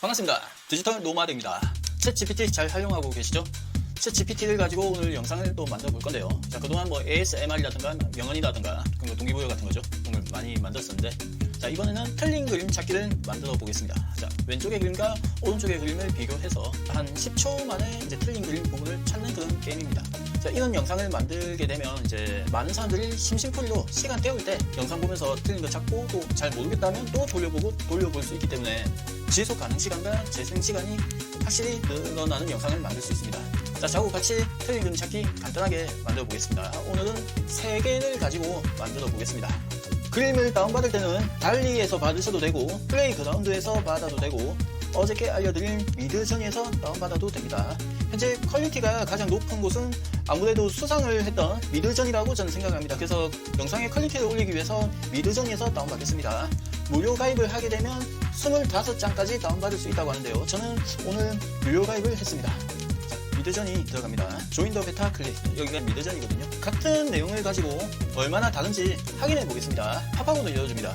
반갑습니다. 디지털 노마드입니다. 챗 GPT 잘 활용하고 계시죠? 챗 GPT를 가지고 오늘 영상을 또 만들어 볼 건데요. 자, 그동안 뭐 ASMR이라든가 명언이라든가 그리고 동기부여 같은 거죠. 오늘 많이 만들었었는데 자, 이번에는 틀린 그림 찾기를 만들어 보겠습니다. 자, 왼쪽의 그림과 오른쪽의 그림을 비교해서 한 10초 만에 이제 틀린 그림 부분을 찾는 그런 게임입니다. 자, 이런 영상을 만들게 되면 이제 많은 사람들이 심심풀이로 시간 때울 때 영상 보면서 틀린 거 찾고 또 잘 모르겠다면 또 돌려보고 돌려볼 수 있기 때문에 지속 가능 시간과 재생 시간이 확실히 늘어나는 영상을 만들 수 있습니다. 자, 저하고 같이 틀린 그림 찾기 간단하게 만들어 보겠습니다. 오늘은 세 개를 가지고 만들어 보겠습니다. 그림을 다운받을 때는 달리에서 받으셔도 되고 플레이 그라운드에서 받아도 되고 어저께 알려드린 미드전에서 다운받아도 됩니다. 현재 퀄리티가 가장 높은 곳은 아무래도 수상을 했던 미드전이라고 저는 생각합니다. 그래서 영상의 퀄리티를 올리기 위해서 미드전에서 다운받겠습니다. 무료 가입을 하게 되면 25장까지 다운받을 수 있다고 하는데요. 저는 오늘 무료 가입을 했습니다. 자, 미드전이 들어갑니다. 조인 더 베타 클릭. 여기가 미드전이거든요. 같은 내용을 가지고 얼마나 다른지 확인해 보겠습니다. 팝업으로 열어줍니다.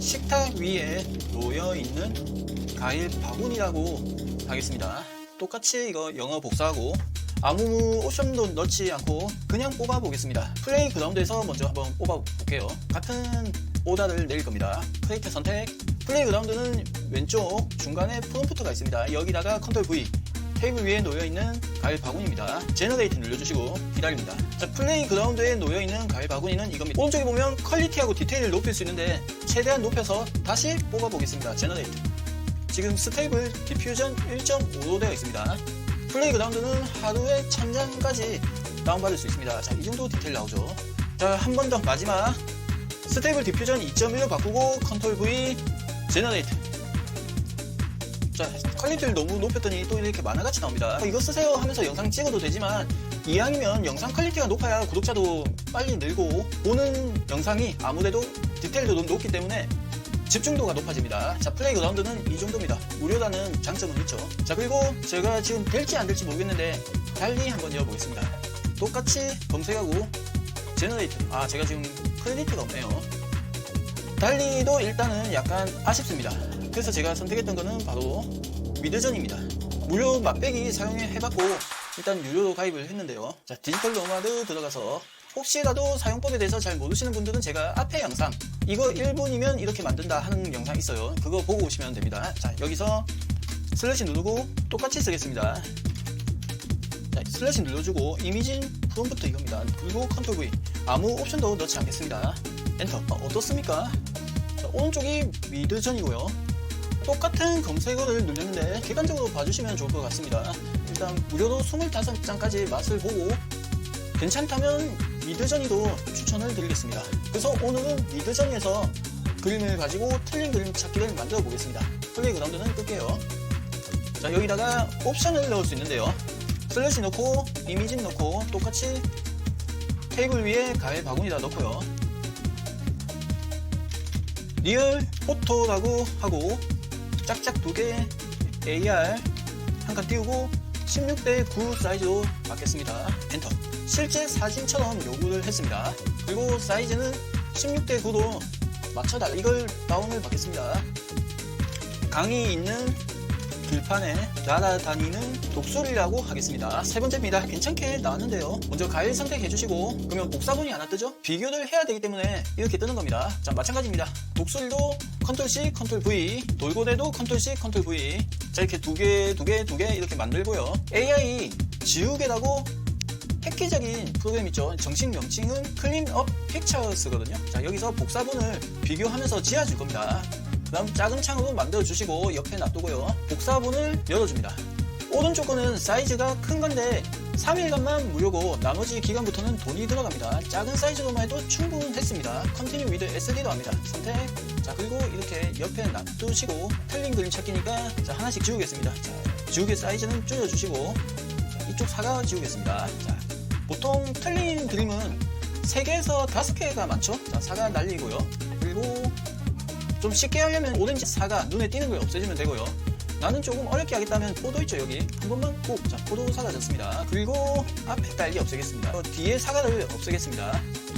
식탁 위에 놓여 있는 과일 바구니라고 하겠습니다. 똑같이 이거 영어 복사하고 아무 옵션도 넣지 않고 그냥 뽑아 보겠습니다. 플레이 그라운드에서 먼저 한번 뽑아 볼게요. 같은 오다를 내릴 겁니다. 크리에이터 선택. 플레이 그라운드는 왼쪽 중간에 프롬프트가 있습니다. 여기다가 컨트롤 V 테이블 위에 놓여있는 가일 바구니입니다. 제너레이트 눌러주시고 기다립니다. 자, 플레이 그라운드에 놓여있는 가일 바구니는 이겁니다. 오른쪽에 보면 퀄리티하고 디테일을 높일 수 있는데 최대한 높여서 다시 뽑아보겠습니다. 제너레이트. 지금 스테이블 디퓨전 1.5로 되어 있습니다. 플레이 그라운드는 하루에 1000장까지 다운받을 수 있습니다. 자, 이 정도 디테일 나오죠. 자, 한 번 더 마지막. 스테이블 디퓨전 2.1로 바꾸고 컨트롤 V 제너레이트. 자, 퀄리티를 너무 높였더니 또 이렇게 만화같이 나옵니다. 어, 이거 쓰세요 하면서 영상 찍어도 되지만 이왕이면 영상 퀄리티가 높아야 구독자도 빨리 늘고 보는 영상이 아무래도 디테일도 높기 때문에 집중도가 높아집니다. 자, 플레이 그라운드는 이 정도입니다. 무료라는 장점은 있죠. 자, 그리고 제가 지금 될지 안 될지 모르겠는데 달리 한번 열어보겠습니다. 똑같이 검색하고 제너레이트. 아, 제가 지금 크레디트가 없네요. 달리도 일단은 약간 아쉽습니다. 그래서 제가 선택했던 거는 바로 미드전입니다. 무료 맛배기 사용해 해봤고 일단 유료로 가입을 했는데요. 자 디지털 노마드 들어가서 혹시라도 사용법에 대해서 잘 모르시는 분들은 제가 앞에 영상 이거 1분이면 이렇게 만든다 하는 영상 있어요. 그거 보고 오시면 됩니다. 자 여기서 슬래시 누르고 똑같이 쓰겠습니다. 자, 슬래시 눌러주고 이미진 프롬프트 이겁니다. 그리고 컨트롤 V 아무 옵션도 넣지 않겠습니다. 엔터 어, 어떻습니까? 자, 오른쪽이 미드전이고요. 똑같은 검색어를 누르는데 객관적으로 봐주시면 좋을 것 같습니다. 일단 무료로 25장까지 맛을 보고 괜찮다면 미드전이도 추천을 드리겠습니다. 그래서 오늘은 미드전에서 그림을 가지고 틀린 그림 찾기를 만들어 보겠습니다. 플레이 그라운드는 끌게요. 자 여기다가 옵션을 넣을 수 있는데요. 슬래시 넣고 이미지 넣고 똑같이 테이블 위에 가일 바구니다 넣고요. 리얼 포토라고 하고 짝짝 두 개 AR 한 칸 띄우고 16대 9 사이즈로 받겠습니다. 엔터. 실제 사진처럼 요구를 했습니다. 그리고 사이즈는 16대 9로 맞춰달라. 이걸 다운을 받겠습니다. 강이 있는 들판에 날아다니는 독수리라고 하겠습니다. 세 번째입니다. 괜찮게 나왔는데요. 먼저 가일 선택해 주시고 그러면 복사본이 하나 뜨죠? 비교를 해야 되기 때문에 이렇게 뜨는 겁니다. 자 마찬가지입니다. 독수리도 컨트롤 C, 컨트롤 V, 돌고래도 컨트롤 C, 컨트롤 V. 자 이렇게 두 개, 두 개, 두 개 이렇게 만들고요. AI 지우개라고 획기적인 프로그램 있죠. 정식 명칭은 클린업 픽처스거든요. 자 여기서 복사본을 비교하면서 지어줄 겁니다. 그 다음 작은 창으로 만들어 주시고 옆에 놔두고요. 복사본을 열어줍니다. 오른쪽 거는 사이즈가 큰 건데 3일간만 무료고 나머지 기간부터는 돈이 들어갑니다. 작은 사이즈로만 해도 충분했습니다. 컨티뉴 위드 SD로 합니다. 선택. 자 그리고 이렇게 옆에 놔두시고 틀린 그림 찾기니까 자, 하나씩 지우겠습니다. 자, 지우개 사이즈는 줄여주시고 자, 이쪽 사과 지우겠습니다. 자, 보통 틀린 그림은 3개에서 5개가 많죠? 자, 사과 날리고요. 그리고 좀 쉽게 하려면 오렌지 사과 눈에 띄는 걸 없애주면 되고요. 나는 조금 어렵게 하겠다면 포도 있죠 여기 한 번만 꼭 자 포도 사라졌습니다 그리고 앞에 딸기 없애겠습니다 어, 뒤에 사과를 없애겠습니다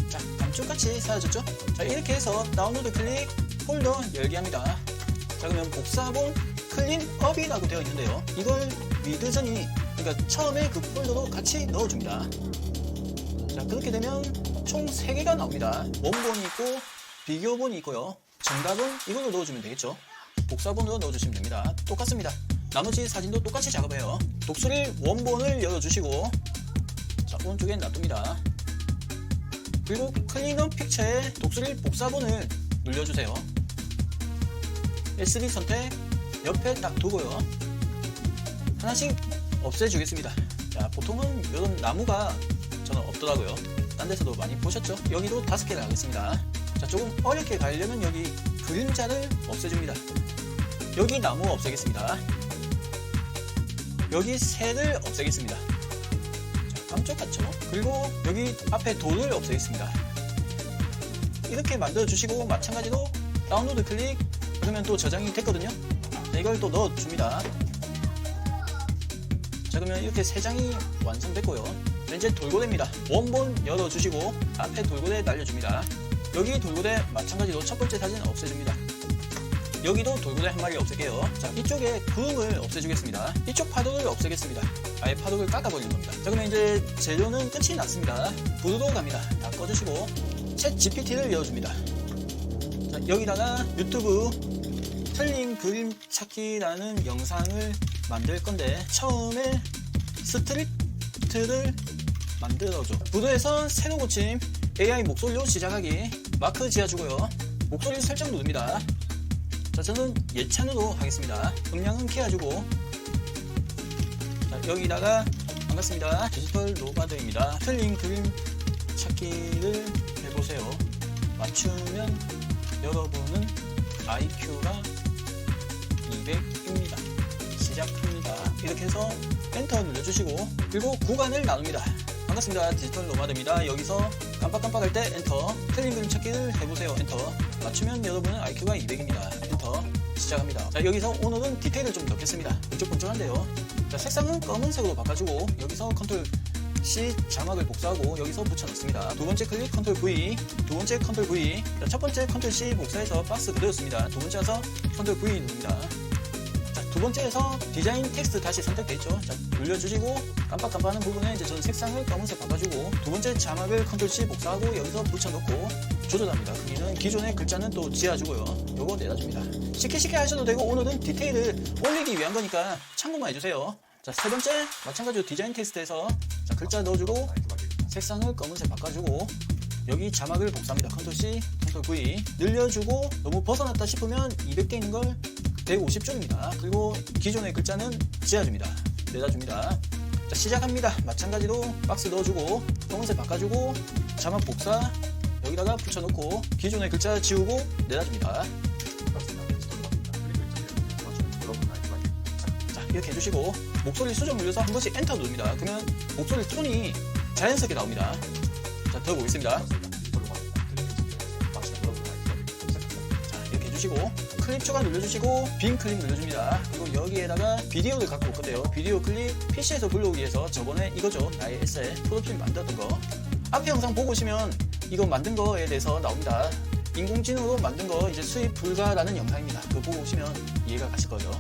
자 감쪽같이 사라졌죠 자 이렇게 해서 다운로드 클릭 폴더 열기 합니다 자 그러면 복사본 클린업이라고 되어 있는데요. 이걸 위드전이 그러니까 처음에 그 폴더도 같이 넣어줍니다. 자 그렇게 되면 총 3개가 나옵니다. 원본이 있고 비교본이 있고요. 정답은 이걸로 넣어주면 되겠죠. 복사본으로 넣어주시면 됩니다. 똑같습니다. 나머지 사진도 똑같이 작업해요. 독수리 원본을 열어주시고 자 오른쪽에 놔둡니다. 그리고 클린업 픽처에 독수리 복사본을 눌려주세요. SD 선택 옆에 딱 두고요. 하나씩 없애주겠습니다. 자, 보통은 이런 나무가 저는 없더라고요. 딴 데서도 많이 보셨죠? 여기도 다섯 개를 하겠습니다. 자, 조금 어렵게 가려면 여기 그림자를 없애줍니다. 여기 나무 없애겠습니다. 여기 새를 없애겠습니다. 자, 깜짝 같죠? 그리고 여기 앞에 돌을 없애겠습니다. 이렇게 만들어 주시고 마찬가지로 다운로드 클릭 그러면 또 저장이 됐거든요. 자, 이걸 또 넣어 줍니다. 자 그러면 이렇게 세 장이 완성됐고요. 자, 이제 돌고래입니다. 원본 열어주시고 앞에 돌고래 날려줍니다. 여기 돌고래 마찬가지로 첫 번째 사진 없애줍니다. 여기도 돌고래 한 마리 없앨게요. 자 이쪽에 구름을 없애주겠습니다. 이쪽 파도를 없애겠습니다. 아예 파도를 깎아버리는 겁니다. 자 그러면 이제 재료는 끝이 났습니다. 불로 갑니다. 다 꺼주시고 챗 GPT를 열어줍니다. 자, 여기다가 유튜브 틀린 그림 찾기라는 영상을 만들 건데 처음에 스트립트를 만들어줘. 부도에서 새로 고침 AI 목소리로 시작하기 마크 지어주고요. 목소리 설정 누릅니다. 자, 저는 예찬으로 하겠습니다. 음량은 키워주고 자, 여기다가 반갑습니다. 디지털 노바드입니다. 틀린 그림 찾기를 해보세요. 맞추면 여러분은 IQ가 200입니다. 시작합니다. 이렇게 해서 엔터 눌러주시고 그리고 구간을 나눕니다. 반갑습니다. 디지털 노마드입니다. 여기서 깜빡깜빡할 때 엔터 틀린 그림 찾기를 해보세요. 엔터 맞추면 여러분은 IQ가 200입니다. 엔터 시작합니다. 자, 여기서 오늘은 디테일을 좀 넣겠습니다. 번쩍번쩍한데요. 자, 색상은 검은색으로 바꿔주고 여기서 컨트롤 C 자막을 복사하고 여기서 붙여넣습니다. 두 번째 클릭 컨트롤 V, 두 번째 컨트롤 V. 자, 첫 번째 컨트롤 C 복사해서 박스 그대로 씁니다. 두 번째 와서 컨트롤 V 누릅니다. 자, 두 번째에서 디자인 텍스트 다시 선택돼 있죠. 자, 눌려주시고 깜빡깜빡하는 부분에 이제 저는 색상을 검은색 바꿔주고 두 번째 자막을 컨트롤 C 복사하고 여기서 붙여넣고 조절합니다. 크기는 기존의 글자는 또 지어주고요. 요거 내다줍니다. 쉽게 쉽게 하셔도 되고 오늘은 디테일을 올리기 위한 거니까 참고만 해주세요. 자, 세 번째 마찬가지로 디자인 텍스트에서 자, 글자 넣어주고 색상을 검은색 바꿔주고 여기 자막을 복사합니다. 컨트롤 C, 컨트롤 V 늘려주고 너무 벗어났다 싶으면 200개 있는 걸 150줄입니다. 그리고 기존의 글자는 지어줍니다. 내다줍니다. 자, 시작합니다. 마찬가지로 박스 넣어주고 검은색 바꿔주고 자막 복사 여기다가 붙여놓고 기존의 글자 지우고 내다줍니다. 자 이렇게 해주시고 목소리 수정 눌러서 한 번씩 엔터 누릅니다. 그러면 목소리 톤이 자연스럽게 나옵니다. 자 들어보겠습니다. 자 이렇게 해주시고 클립 추가 눌러주시고 빈 클립 눌러줍니다. 그리고 여기에다가 비디오를 갖고 올 건데요. 비디오 클립 PC에서 불러오기 위해서 저번에 이거죠. 나의 에세 프로필 만들었던 거. 앞에 영상 보고 오시면 이거 만든 거에 대해서 나옵니다. 인공지능으로 만든 거 이제 수입 불가라는 영상입니다. 그거 보고 오시면 이해가 가실 거예요.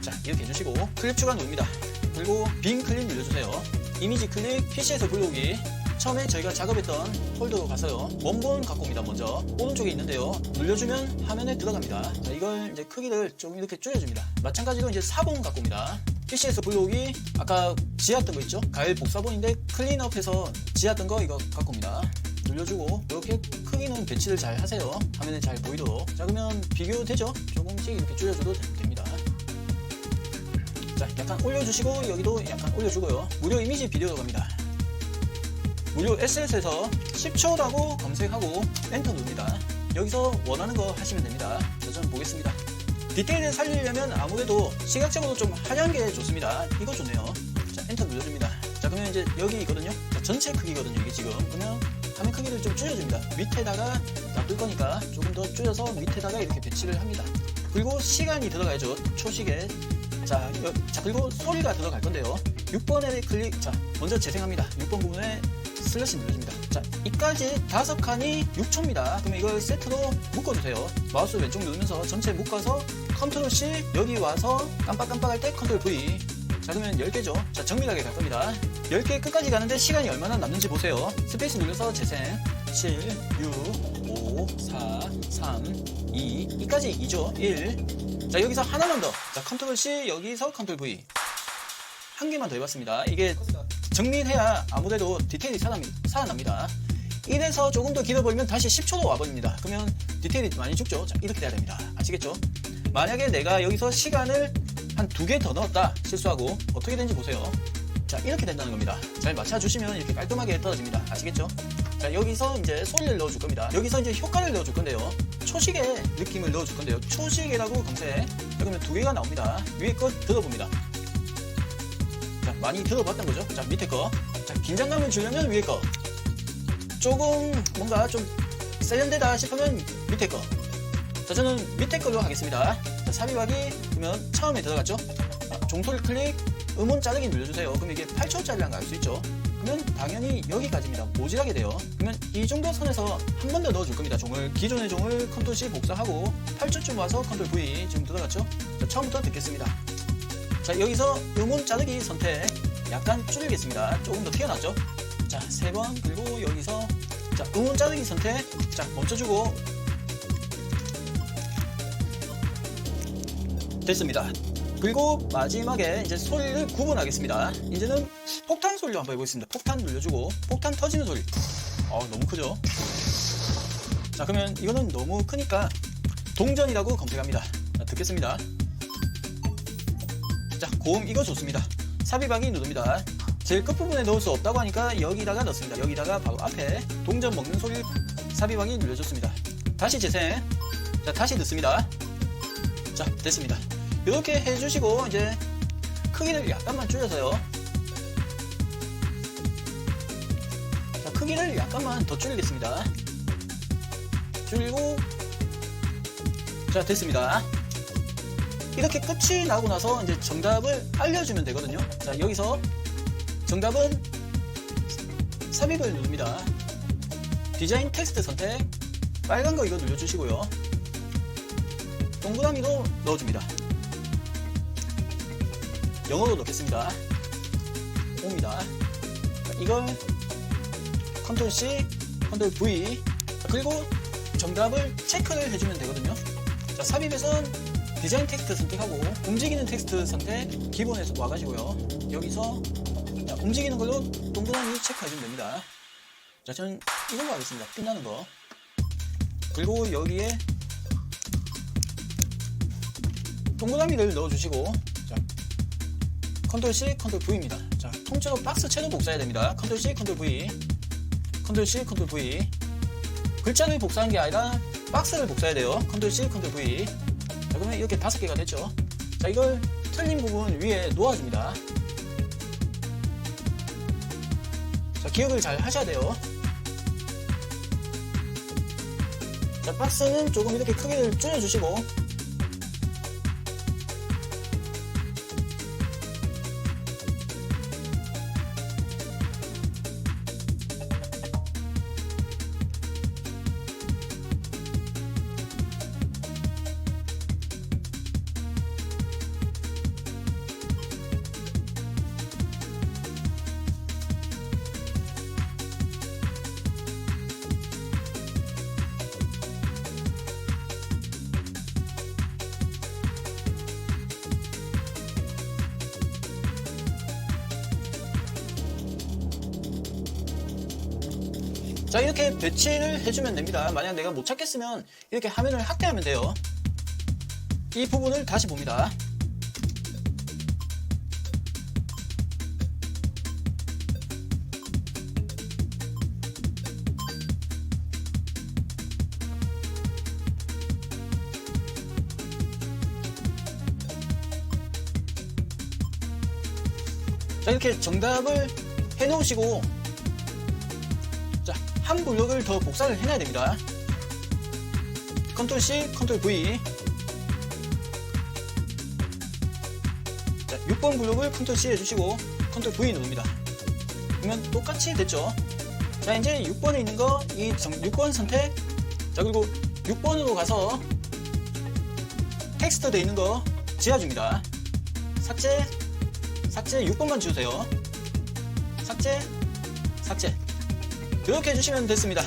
자 이렇게 해주시고 클립 추가 누릅니다 그리고 빈 클릭 눌러주세요 이미지 클릭 PC에서 불러오기. 처음에 저희가 작업했던 폴더로 가서요. 원본 갖고 옵니다 먼저. 오른쪽에 있는데요. 눌러주면 화면에 들어갑니다. 자 이걸 이제 크기를 조금 이렇게 줄여줍니다. 마찬가지로 이제 사본 갖고 옵니다 PC에서 불러오기. 아까 지웠던 거 있죠? 가일 복사본인데 클린업해서 지웠던 거 이거 갖고 옵니다. 눌러주고 이렇게 크기는 배치를 잘 하세요. 화면에 잘 보이도록. 자 그러면 비교되죠? 조금씩 이렇게 줄여줘도 됩니다 자, 약간 올려주시고 여기도 약간 올려주고요. 무료 이미지 비디오로 갑니다. 무료 SS에서 10초라고 검색하고 엔터 누릅니다. 여기서 원하는 거 하시면 됩니다. 자, 저는 보겠습니다. 디테일을 살리려면 아무래도 시각적으로 좀 하얀 게 좋습니다. 이거 좋네요. 자, 엔터 눌러줍니다. 자, 그러면 이제 여기 있거든요. 자, 전체 크기거든요, 이게 지금. 그러면 화면 크기를 좀 줄여줍니다. 밑에다가 놔둘 거니까 조금 더 줄여서 밑에다가 이렇게 배치를 합니다. 그리고 시간이 들어가야죠. 초시계. 자, 여- 자, 그리고 소리가 들어갈 건데요. 6번에 클릭, 자, 먼저 재생합니다. 6번 부분에 슬래시 눌러줍니다. 자, 자, 이까지 다섯 칸이 6초입니다. 그러면 이걸 세트로 묶어주세요. 마우스 왼쪽 누르면서 전체 묶어서 컨트롤 C 여기 와서 깜빡깜빡할 때 컨트롤 V. 자, 그러면 10개죠. 자, 정밀하게 갈 겁니다. 10개 끝까지 가는데 시간이 얼마나 남는지 보세요. 스페이스 눌러서 재생. 7, 6, 5, 4, 3, 2. 이까지 2죠. 1. 자, 여기서 하나만 더. 자, 컨트롤 C 여기서 컨트롤 V. 한 개만 더 해봤습니다. 이게 정리해야 아무래도 디테일이 살아납, 살아납니다. 이래서 조금 더 길어버리면 다시 10초로 와버립니다. 그러면 디테일이 많이 죽죠. 자, 이렇게 돼야 됩니다. 아시겠죠? 만약에 내가 여기서 시간을 한 두 개 더 넣었다. 실수하고 어떻게 되는지 보세요. 자, 이렇게 된다는 겁니다. 잘 맞춰주시면 이렇게 깔끔하게 떨어집니다. 아시겠죠? 자, 여기서 이제 소리를 넣어줄 겁니다. 여기서 이제 효과를 넣어줄 건데요. 초시계 느낌을 넣어줄 건데요. 초시계라고 검색. 자, 그러면 두 개가 나옵니다. 위에 거 들어봅니다. 자, 많이 들어봤던 거죠. 자, 밑에 거. 자, 긴장감을 주려면 위에 거. 조금 뭔가 좀 세련되다 싶으면 밑에 거. 자, 저는 밑에 걸로 하겠습니다. 자, 삽입하기 그러면 처음에 들어갔죠. 아, 종소리 클릭, 음원 자르기 눌러주세요. 그럼 이게 8초짜리란 거알수 있죠. 그러면 당연히 여기까지입니다. 모질하게 돼요. 그러면 이 정도 선에서 한 번 더 넣어줄 겁니다. 종을 기존의 종을 컨트롤 C 복사하고 8초쯤 와서 컨트롤 V 지금 들어갔죠. 자, 처음부터 듣겠습니다. 자 여기서 음원 자르기 선택 약간 줄이겠습니다 조금 더 튀어나왔죠 자 세 번 그리고 여기서 자 음원 자르기 선택 자 멈춰주고 됐습니다 그리고 마지막에 이제 소리를 구분하겠습니다 이제는 폭탄 소리로 한번 해보겠습니다 폭탄 눌러주고 폭탄 터지는 소리 어 너무 크죠 자 그러면 이거는 너무 크니까 동전이라고 검색합니다 자, 듣겠습니다 자, 고음 이거 좋습니다. 삽입하기 누릅니다. 제일 끝부분에 넣을 수 없다고 하니까 여기다가 넣습니다. 여기다가 바로 앞에 동전 먹는 소리 삽입하기 눌러줬습니다. 다시 재생. 자, 다시 넣습니다. 자, 됐습니다. 이렇게 해주시고 이제 크기를 약간만 줄여서요. 크기를 약간만 더 줄이겠습니다. 줄이고 자, 됐습니다. 이렇게 끝이 나고 나서 이제 정답을 알려주면 되거든요. 자, 여기서 정답은 삽입을 누릅니다. 디자인 텍스트 선택, 빨간 거 이거 눌러주시고요. 동그라미로 넣어줍니다. 영어로 넣겠습니다. 옵니다. 자, 이걸 컨트롤 C, 컨트롤 V, 자, 그리고 정답을 체크를 해주면 되거든요. 자, 삽입에선 디자인 텍스트 선택하고 움직이는 텍스트 선택 기본에서 와가지고요. 여기서 자, 움직이는 걸로 동그라미 체크해주면 됩니다. 자 저는 이걸로 하겠습니다. 끝나는 거. 그리고 여기에 동그라미를 넣어주시고 자 컨트롤 C 컨트롤 V입니다. 자 통째로 박스 채로 복사해야 됩니다. 컨트롤 C 컨트롤 V 컨트롤 C 컨트롤 V 글자를 복사한 게 아니라 박스를 복사해야 돼요 컨트롤 C 컨트롤 V 자, 그러면 이렇게 다섯 개가 됐죠. 자, 이걸 틀린 부분 위에 놓아줍니다. 자, 기억을 잘 하셔야 돼요. 자, 박스는 조금 이렇게 크기를 줄여주시고, 자, 이렇게 배치를 해주면 됩니다. 만약 내가 못 찾겠으면 이렇게 화면을 확대하면 돼요. 이 부분을 다시 봅니다. 자, 이렇게 정답을 해놓으시고 자, 한 블록을 더 복사를 해놔야 됩니다. 컨트롤 C, 컨트롤 V. 자, 6번 블록을 컨트롤 C 해주시고 컨트롤 V 누릅니다. 그러면 똑같이 됐죠? 자, 이제 6번에 있는 거, 이 6번 선택. 자, 그리고 6번으로 가서 텍스트 돼 있는 거 지워줍니다. 삭제, 삭제 6번만 지우세요. 삭제, 삭제. 그렇게 해주시면 됐습니다.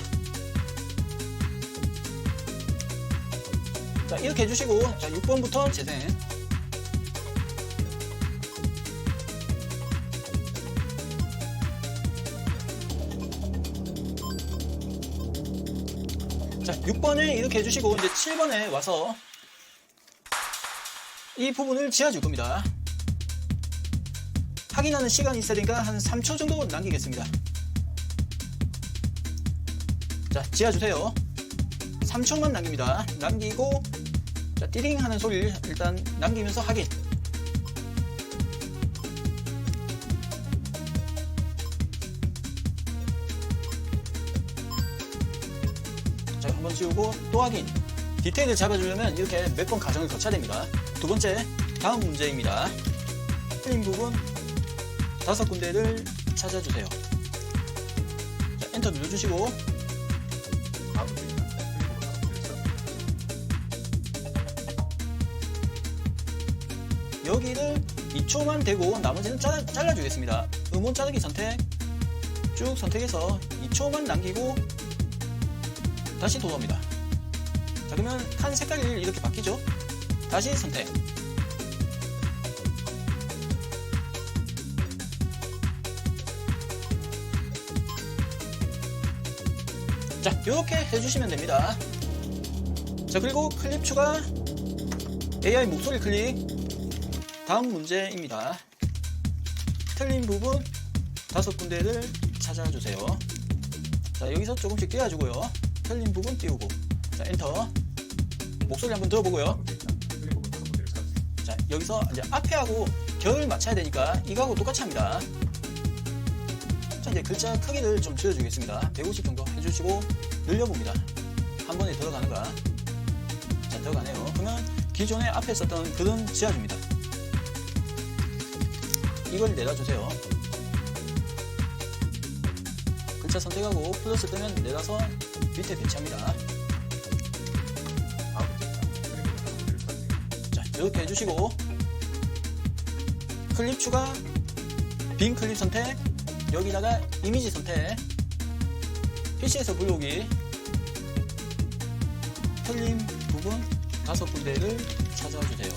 자, 이렇게 해주시고, 자, 6번부터 재생. 자, 6번을 이렇게 해주시고, 이제 7번에 와서 이 부분을 지워줄 겁니다. 확인하는 시간이 있어야 되니까 한 3초 정도 남기겠습니다. 자, 지워주세요. 3초만 남깁니다. 남기고, 자, 띠링 하는 소리를 일단 남기면서 확인. 자, 한번 지우고 또 확인. 디테일을 잡아주려면 이렇게 몇 번 과정을 거쳐야 됩니다. 두 번째, 다음 문제입니다. 틀린 부분 다섯 군데를 찾아주세요. 자, 엔터 눌러주시고, 여기를 2초만 대고 나머지는 잘라, 잘라주겠습니다. 음원 자르기 선택 쭉 선택해서 2초만 남기고 다시 돌아옵니다. 자 그러면 칸 색깔이 이렇게 바뀌죠? 다시 선택 자 이렇게 해주시면 됩니다. 자 그리고 클립 추가 AI 목소리 클릭 다음 문제입니다. 틀린 부분 다섯 군데를 찾아주세요. 자, 여기서 조금씩 띄워주고요. 틀린 부분 띄우고. 자, 엔터. 목소리 한번 들어보고요. 자, 여기서 이제 앞에하고 결을 맞춰야 되니까 이거하고 똑같이 합니다. 자, 이제 글자 크기를 좀 줄여주겠습니다. 150 정도 해주시고 늘려봅니다. 한 번에 들어가는가. 자, 들어가네요. 그러면 기존에 앞에 썼던 글은 지워줍니다. 이걸 내려주세요. 글자 선택하고 플러스 뜨면 내려서 밑에 배치합니다. 자, 이렇게 해주시고 클립 추가 빈 클립 선택 여기다가 이미지 선택 PC에서 불러오기 틀린 부분 다섯 군데를 찾아주세요.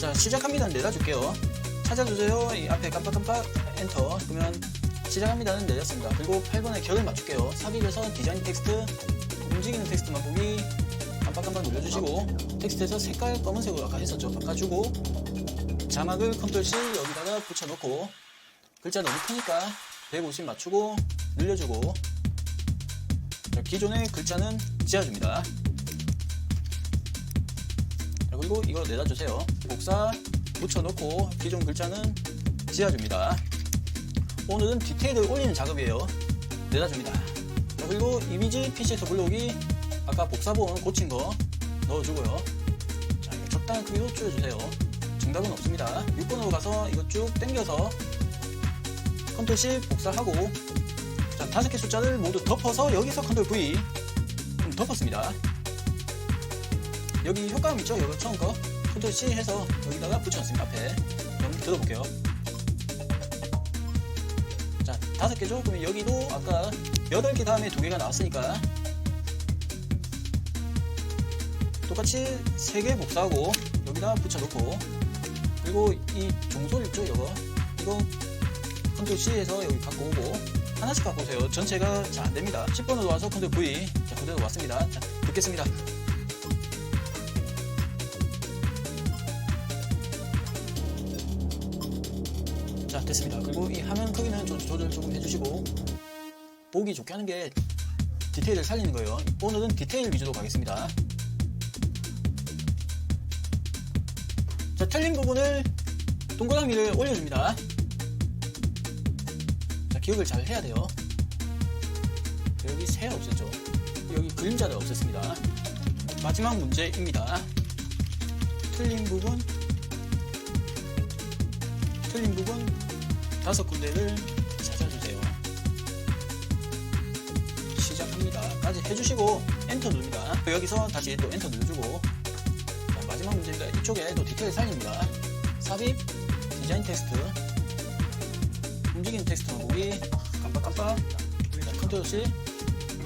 자, 시작합니다. 내려줄게요. 찾아주세요. 이 앞에 깜빡깜빡 엔터. 그러면 시작합니다 는 내렸습니다. 그리고 8번에 결을 맞출게요. 삽입해서 디자인 텍스트, 움직이는 텍스트만 보기 깜빡깜빡 눌러주시고 텍스트에서 색깔 검은색으로 아까 했었죠. 바꿔주고 자막을 컨트롤 C 여기다가 붙여놓고 글자 너무 크니까 150 맞추고 늘려주고 자, 기존의 글자는 지워줍니다. 자, 그리고 이거 내다주세요. 복사 붙여놓고 기존 글자는 지워줍니다. 오늘은 디테일을 올리는 작업이에요. 내다줍니다. 자, 그리고 이미지 PC에서 불러오기 아까 복사본 고친 거 넣어주고요. 자, 적당한 크기로 줄여주세요. 정답은 없습니다. 6번으로 가서 이거 쭉 당겨서 컨트롤 C 복사하고 자, 다섯 개 숫자를 모두 덮어서 여기서 컨트롤 V 덮었습니다. 여기 효과음 있죠? 여기 처음 거 C 해서 여기다가 붙여놨습니다. 앞에 그럼 들어볼게요. 자, 다섯 개죠? 그러면 여기도 아까 여덟 개 다음에 두 개가 나왔으니까 똑같이 세 개 복사하고 여기다 붙여놓고 그리고 이 종소리 있죠? 이거 이거 컨트롤 C에서 여기 갖고 오고 하나씩 갖고 오세요. 전체가 잘 안됩니다. 10번으로 와서 컨트롤 V 자, 그대로 왔습니다. 자, 듣겠습니다. 됐습니다. 그리고 이 화면 크기는 좀 조절 조금 해주시고 보기 좋게 하는 게 디테일을 살리는 거예요. 오늘은 디테일 위주로 가겠습니다. 자 틀린 부분을 동그라미를 올려줍니다. 자 기억을 잘 해야 돼요. 여기 새 없었죠? 여기 그림자를 없앴습니다. 마지막 문제입니다. 틀린 부분 틀린 부분 다섯 군데를 찾아주세요. 해주시고 엔터 누릅니다. 여기서 다시 또 엔터 자, 마지막 문제입니다. 이쪽에 또 디테일 살립니다. 삽입, 디자인 텍스트, 움직이는 텍스트 보기, 깜빡깜빡, 자, 컨트롤 C,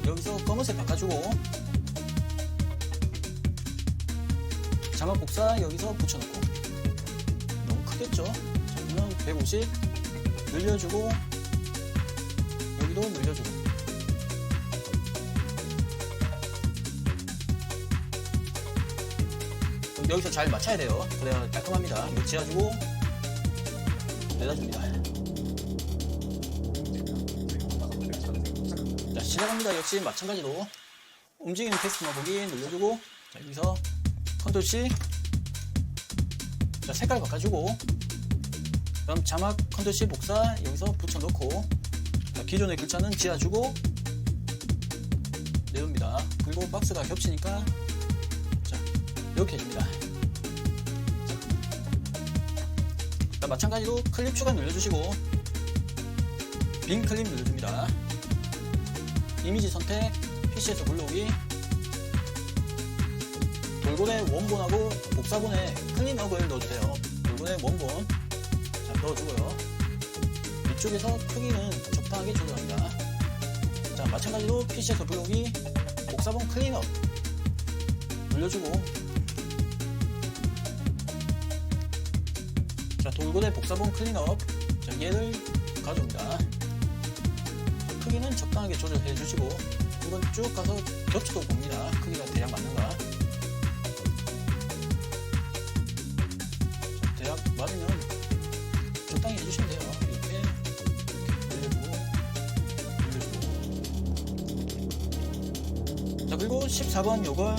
여기서 검은색 바꿔주고, 자막 복사 여기서 붙여놓고, 너무 크겠죠? 자, 그러면 150 늘려주고, 여기도 늘려주고, 여기서 잘 맞춰야 돼요. 그래야 깔끔합니다. 이거 지어주고 내다줍니다. 자 시작합니다. 역시 마찬가지로 움직이는 텍스트만 보기 눌러주고 자, 여기서 컨트롤 C 자 색깔 바꿔주고 그럼 자막 C 복사 여기서 붙여놓고 자, 기존의 글자는 지어주고 내립니다. 그리고 박스가 겹치니까 자 이렇게 해줍니다. 자, 마찬가지로 클립 추가 눌러주시고 빈 클립 눌러줍니다. 이미지 선택, PC에서 불러오기 돌고래 원본하고 복사본에 클린업을 넣어주세요. 돌고래 원본 자, 넣어주고요. 이쪽에서 크기는 적당하게 조절합니다. 자 마찬가지로 PC에서 불러오기 복사본 클린업 눌러주고 자, 돌고래 복사본 클린업. 자, 얘를 가져옵니다. 자, 크기는 적당하게 조절해 주시고, 이건 쭉 가서 겹쳐도 봅니다. 크기가 대략 맞는 가. 자, 그리고 14번 요걸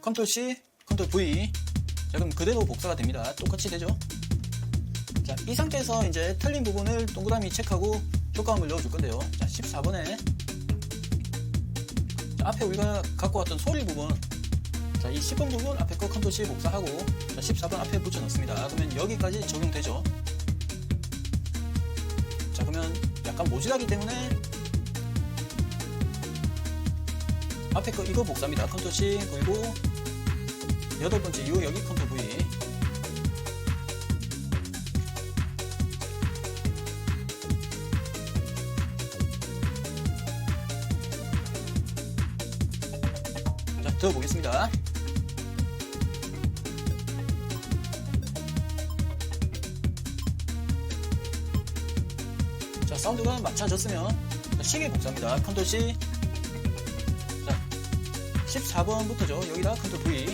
컨트롤 C, 컨트롤 V. 자, 그럼 그대로 복사가 됩니다. 똑같이 되죠? 자, 이 상태에서 이제 틀린 부분을 동그라미 체크하고 효과음을 넣어줄 건데요. 자, 14번에 자, 앞에 우리가 갖고 왔던 소리 부분 자, 이 10번 부분 앞에 거 컨트롤 C 복사하고 자, 14번 앞에 붙여 넣습니다. 그러면 여기까지 적용되죠. 자, 그러면 약간 모질하기 때문에 앞에 거 이거 복사입니다. 컨트롤 C 그리고 여덟 번째 요 여기 컨트롤 V. 자 들어보겠습니다. 자 사운드가 맞춰졌으면 자, 시계 복사입니다. 컨트롤 C. 자 14번부터죠 여기다 컨트롤 V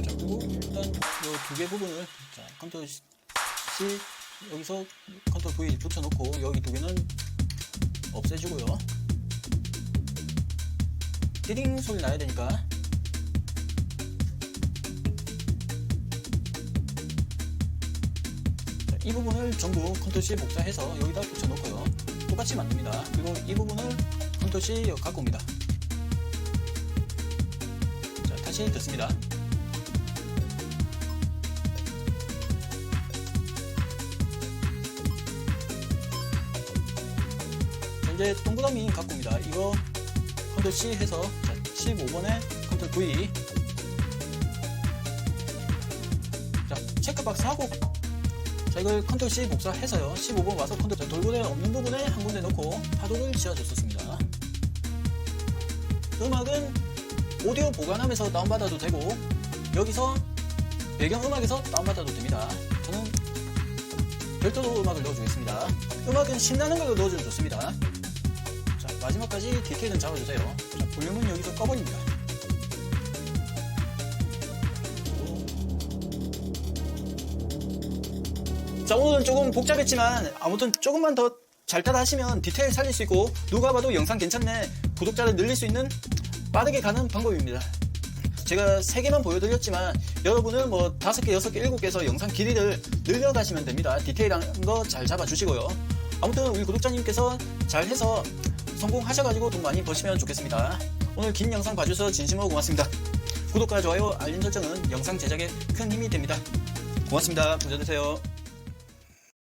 자, 그리고 일단 이 두 개 부분을 자, 컨트롤 C 여기서 컨트롤 V 붙여놓고 여기 두 개는 없애주고요. 띠링 소리 나야 되니까 이 부분을 전부 컨트롤 C 복사해서 여기다 붙여놓고요. 똑같이 만듭니다. 그리고 이 부분을 컨트롤 C 갖고 옵니다. 자, 다시 듣습니다. 자, 이제 동그라미 갖고 옵니다. 이거 컨트롤 C 해서 자, 15번에 컨트롤 V 자, 체크박스 하고 자, 이걸 컨트롤 C 복사해서요. 15번 와서 컨트롤 자, 돌고래 없는 부분에 한 군데 넣고 파도를 지어줬습니다. 음악은 오디오 보관하면서 다운받아도 되고 여기서 배경음악에서 다운받아도 됩니다. 저는 별도로 음악을 넣어주겠습니다. 음악은 신나는 걸로 넣어주면 좋습니다. 자, 마지막까지 디테일은 잡아주세요. 자, 볼륨은 여기서 꺼버립니다. 자, 오늘은 조금 복잡했지만 아무튼 조금만 더 잘 따라 하시면 디테일 살릴 수 있고 누가 봐도 영상 괜찮네 구독자를 늘릴 수 있는 빠르게 가는 방법입니다. 제가 세 개만 보여드렸지만 여러분은 뭐 다섯 개, 여섯 개, 일곱 개에서 영상 길이를 늘려가시면 됩니다. 디테일한 거 잘 잡아주시고요. 아무튼 우리 구독자님께서 잘 해서 성공하셔가지고 돈 많이 버시면 좋겠습니다. 오늘 긴 영상 봐주셔서 진심으로 고맙습니다. 구독과 좋아요, 알림 설정은 영상 제작에 큰 힘이 됩니다. 고맙습니다. 부자 되세요.